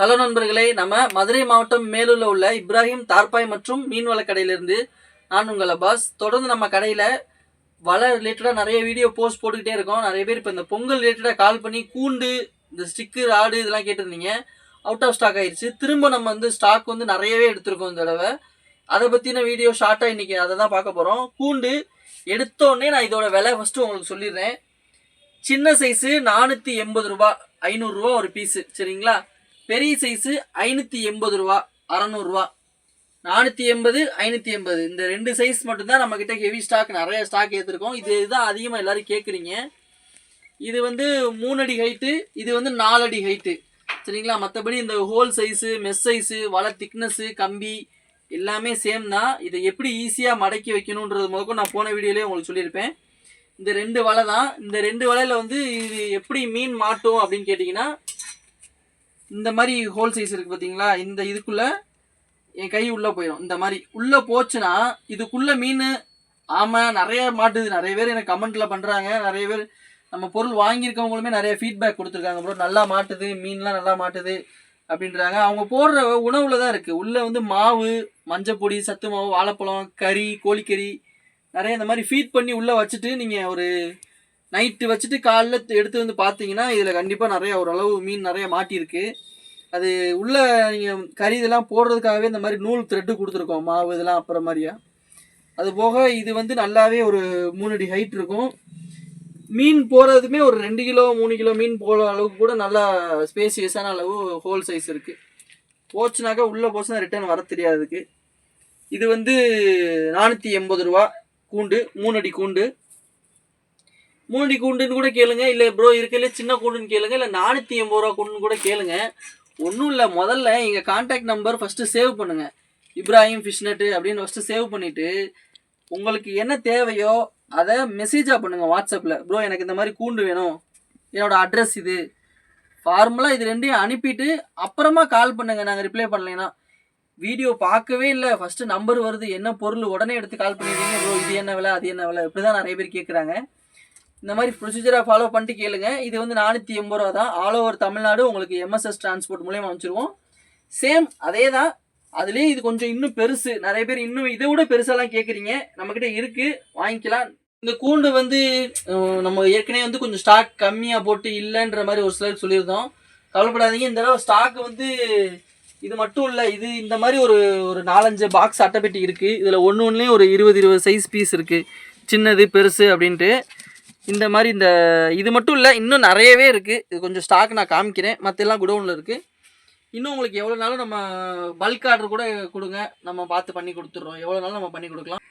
Hello நண்பர்களே நம்ம மதுரை மாவட்டம் மேலூரில் உள்ள இப்ராஹிம் தார்பாய் மற்றும் மீன்வள கடையிலிருந்து நான் உங்கள் அப்பாஸ். தொடர்ந்து நம்ம கடையில் வலை ரிலேட்டடாக நிறைய வீடியோ போஸ்ட் போட்டுக்கிட்டே இருக்கோம். நிறைய பேர் இப்போ இந்த பொங்கல் ரிலேட்டடாக கால் பண்ணி கூண்டு இந்த ஸ்டிக்கு ராடு இதெல்லாம் கேட்டிருந்தீங்க. அவுட் ஆஃப் ஸ்டாக் ஆயிடுச்சு. திரும்ப நம்ம வந்து ஸ்டாக் வந்து நிறையவே எடுத்திருக்கோம் இந்த தடவை. அதை பற்றின வீடியோ ஷார்ட்டாக இன்றைக்கி அதை தான் பார்க்க போகிறோம் கூண்டு எடுத்தோடனே நான் இதோட விலை ஃபஸ்ட்டு உங்களுக்கு சொல்லிடுறேன். சின்ன சைஸு நானூற்றி எண்பது ரூபா ஐநூறுரூவா ஒரு பீஸு சரிங்களா? பெரிய சைஸு ஐநூற்றி எண்பது ரூபா அறநூறுவா நானூற்றி எண்பது ஐநூற்றி எண்பது. இந்த ரெண்டு சைஸ் மட்டும்தான் நம்மக்கிட்ட ஹெவி ஸ்டாக் நிறைய ஸ்டாக் ஏற்றிருக்கோம் இது இதுதான் அதிகமாக எல்லோரும் கேட்குறீங்க இது வந்து மூணு அடி ஹைட்டு இது வந்து நாலு அடி ஹைட்டு சரிங்களா? மற்றபடி இந்த ஹோல் சைஸு மெஸ் சைஸு வலை திக்னஸ்ஸு கம்பி எல்லாமே சேம் தான். இதை எப்படி ஈஸியாக மடக்கி வைக்கணுன்றது முதற்கும் நான் போன வீடியோலேயே உங்களுக்கு சொல்லியிருப்பேன். இந்த ரெண்டு வலை தான். இந்த ரெண்டு வலையில் வந்து இது எப்படி மீன் மாட்டும் அப்படின்னு கேட்டிங்கன்னா இந்த மாதிரி ஹோல் சைஸ் இருக்குது பார்த்தீங்களா இந்த இதுக்குள்ளே என் கை உள்ளே போயிடும் இந்த மாதிரி உள்ளே போச்சுன்னா இதுக்குள்ளே மீன் ஆமாம் நிறைய மாட்டுது. நிறைய பேர் எனக்கு கமெண்ட்டில் பண்ணுறாங்க நிறைய பேர் நம்ம பொருள் வாங்கியிருக்கவங்களுமே நிறைய ஃபீட்பேக் கொடுத்துருக்காங்க. ப்ரோ நல்லா மாட்டுது. மீன்லாம் நல்லா மாட்டுது அப்படின்றாங்க. அவங்க போடுற உணவில் தான் இருக்குது உள்ளே வந்து மாவு மஞ்சப்பொடி சத்து மாவு வாழைப்பழம் கறி கோழிக்கறி நிறைய இந்த மாதிரி ஃபீட் பண்ணி உள்ளே வச்சுட்டு நீங்கள் ஒரு நைட்டு வச்சுட்டு காலைல எடுத்து வந்து பார்த்தீங்கன்னா இதில் கண்டிப்பாக நிறைய ஓரளவு மீன் நிறைய மாட்டியிருக்கு. அது உள்ளே நீங்கள் கறி இதெல்லாம் போடுறதுக்காகவே இந்த மாதிரி நூல் த்ரெட்டு கொடுத்துருக்கோம் மாவு இதெல்லாம் அப்புறம் மாதிரியா. அது போக இது வந்து நல்லாவே ஒரு மூணு அடி ஹைட் இருக்கும். மீன் போகிறதுமே ஒரு ரெண்டு கிலோ மூணு கிலோ மீன் போகிற அளவுக்கு கூட நல்லா ஸ்பேசியஸான அளவு ஹோல் சைஸ் இருக்குது போச்சுனாக்கா உள்ளே போச்சுன்னா ரிட்டர்ன் வர தெரியாதுக்கு இது வந்து நானூற்றி எண்பது ரூபா கூண்டு மூணு அடி கூண்டு. மூணு கூண்டுன்னு கூட கேளுங்க. இல்லை ப்ரோ இருக்கல சின்ன கூண்டுன்னு கேளுங்க. இல்லை நானூற்றி எண்பது ரூபா கூண்டுன்னு கூட கேளுங்க. ஒன்றும் இல்லை முதல்ல எங்கள் கான்டாக்ட் நம்பர் ஃபஸ்ட்டு சேவ் பண்ணுங்கள் இப்ராஹிம் ஃபிஷ்நட்டு அப்படின்னு ஃபஸ்ட்டு சேவ் பண்ணிவிட்டு உங்களுக்கு என்ன தேவையோ அதை மெசேஜாக பண்ணுங்கள் வாட்ஸ்அப்பில் ப்ரோ எனக்கு இந்த மாதிரி கூண்டு வேணும். என்னோடய அட்ரஸ் இது. ஃபார்முலாக இது ரெண்டையும் அனுப்பிட்டு அப்புறமா கால் பண்ணுங்கள் நாங்கள் ரிப்ளை பண்ணலைன்னா வீடியோ பார்க்கவே இல்லை. ஃபஸ்ட்டு நம்பர் வருது. என்ன பொருள்? உடனே எடுத்து கால் பண்ணிடுறீங்க. ப்ரோ இது என்ன விலை? அது என்ன விலை? இப்படி தான் நிறைய பேர் கேட்குறாங்க இந்த மாதிரி ப்ரொசீஜரை ஃபாலோ பண்ணிட்டு கேளுங்க. இது வந்து நானூற்றி எண்பது ரூபா தான். ஆல் ஓவர் தமிழ்நாடு உங்களுக்கு எம்எஸ்எஸ் டிரான்ஸ்போர்ட் மூலியமாக அனுப்பிச்சிருவோம். சேம் அதே தான் அதுலேயே இது கொஞ்சம் இன்னும் பெருசு. நிறைய பேர் இன்னும் இதை விட பெருசாலாம் கேட்குறீங்க நம்மக்கிட்ட இருக்குது வாங்கிக்கலாம். இந்த கூண்டு வந்து நம்ம ஏற்கனவே வந்து கொஞ்சம் ஸ்டாக் கம்மியாக போட்டு இல்லைன்ற மாதிரி ஒரு சிலருக்கு சொல்லியிருந்தோம். கவலைப்படாதீங்க. இந்த தடவை ஸ்டாக் வந்து இது மட்டும் இல்லை. இது இந்த மாதிரி ஒரு ஒரு நாலஞ்சு பாக்ஸ் அட்டைப்பெட்டி இருக்குது இதில் ஒன்று ஒன்றுலேயும் ஒரு இருபது இருபது சைஸ் பீஸ் இருக்குது சின்னது பெருசு அப்படின்ட்டு. இந்த மாதிரி இந்த இது மட்டும் இல்லை இன்னும் நிறையவே இருக்குது இது கொஞ்சம் ஸ்டாக் நான் காமிக்கிறேன். மற்றெல்லாம் குடோனில் இருக்குது இன்னும் உங்களுக்கு எவ்வளோ நாளும் நம்ம பல்க் ஆர்டர் கூட கொடுங்க. நம்ம பார்த்து பண்ணி கொடுத்துட்றோம். எவ்வளோ நாளும் நம்ம பண்ணி கொடுக்கலாம்.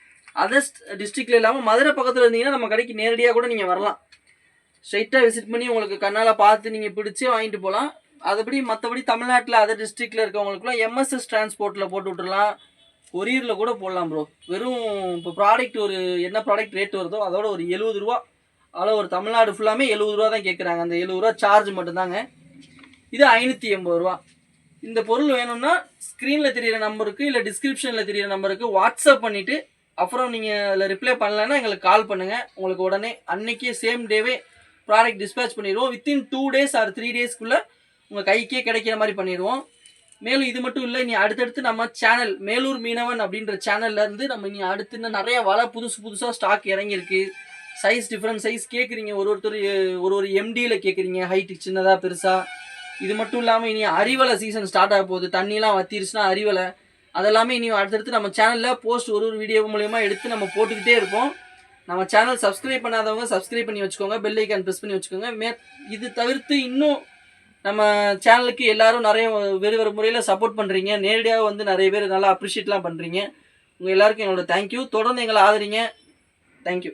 அதர் டிஸ்ட்ரிக்டில் இல்லாமல் மதுரை பக்கத்தில் இருந்தீங்கன்னா நம்ம கடைக்கு நேரடியாக கூட நீங்கள் வரலாம். ஸ்ட்ரைட்டாக விசிட் பண்ணி உங்களுக்கு கண்ணால் பார்த்து நீங்கள் பிடிச்சி வாங்கிட்டு போகலாம் அதுபடி மற்றபடி தமிழ்நாட்டில் அதர் டிஸ்ட்ரிக்டில் இருக்கவங்களுக்குலாம் எம்எஸ்எஸ் டிரான்ஸ்போர்ட்டில் போட்டு விட்டுறலாம். கொரியரில் கூட போடலாம் ப்ரோ வெறும் இப்போ ப்ராடக்ட் ஒரு என்ன ப்ராடக்ட் ரேட் வருதோ அதோட ஒரு எழுபது ரூபா அதில் ஒரு தமிழ்நாடு ஃபுல்லாமே எழுபது ரூபா தான் கேட்குறாங்க அந்த எழுபது ரூபா சார்ஜ் மட்டும்தாங்க. இது ஐநூற்றி எண்பது ரூபா. இந்த பொருள் வேணும்னா ஸ்க்ரீனில் தெரியிற நம்பருக்கு இல்லை டிஸ்கிரிப்ஷனில் தெரியிற நம்பருக்கு வாட்ஸ்அப் பண்ணிவிட்டு அப்புறம் நீங்கள் அதில் ரிப்ளை பண்ணலைன்னா எங்களுக்கு கால் பண்ணுங்கள் உங்களுக்கு உடனே அன்னைக்கே சேம் டேவே ப்ராடக்ட் டிஸ்பேச் பண்ணிடுவோம். Within two days or three டேஸ்க்குள்ளே உங்கள் கைக்கே கிடைக்கிற மாதிரி பண்ணிடுவோம். மேலும் இது மட்டும் இல்லை இனி அடுத்தடுத்து நம்ம சேனல் மேலூர் மீனவன் அப்படின்ற சேனல்லேருந்து நம்ம இனி அடுத்து இன்னும் நிறைய வலை புதுசு புதுசாக ஸ்டாக் இறங்கியிருக்கு. சைஸ் டிஃப்ரெண்ட் சைஸ் கேட்குறீங்க ஒரு ஒருத்தர் ஒரு ஒரு எம்டியில் கேட்குறீங்க ஹைட்டு சின்னதாக பெருசாக இது மட்டும் இல்லாமல் இனி அரிவலை சீசன் ஸ்டார்ட் ஆக போகுது. தண்ணிலாம் வத்திருச்சுன்னா அறிவலை அதெல்லாமே இனி அடுத்தடுத்து நம்ம சேனலில் போஸ்ட் ஒரு ஒரு வீடியோ மூலயமா எடுத்து நம்ம போட்டுக்கிட்டே இருப்போம். நம்ம சேனல் சப்ஸ்கிரைப் பண்ணாதவங்க சப்ஸ்கிரைப் பண்ணி வச்சுக்கோங்க. பெல் ஐக்கான் ப்ரெஸ் பண்ணி வச்சுக்கோங்க. மே இது தவிர்த்து இன்னும் நம்ம சேனலுக்கு எல்லாரும் நிறைய வேறு வேறு முறையில் சப்போர்ட் பண்ணுறீங்க நேரடியாக வந்து நிறைய பேர் நல்லா அப்ரிஷியேட்லாம் பண்ணுறீங்க உங்கள் எல்லாருக்கும் எங்களோட தேங்க்யூ தொடர்ந்து எங்களை ஆதரிங்க. தேங்க்யூ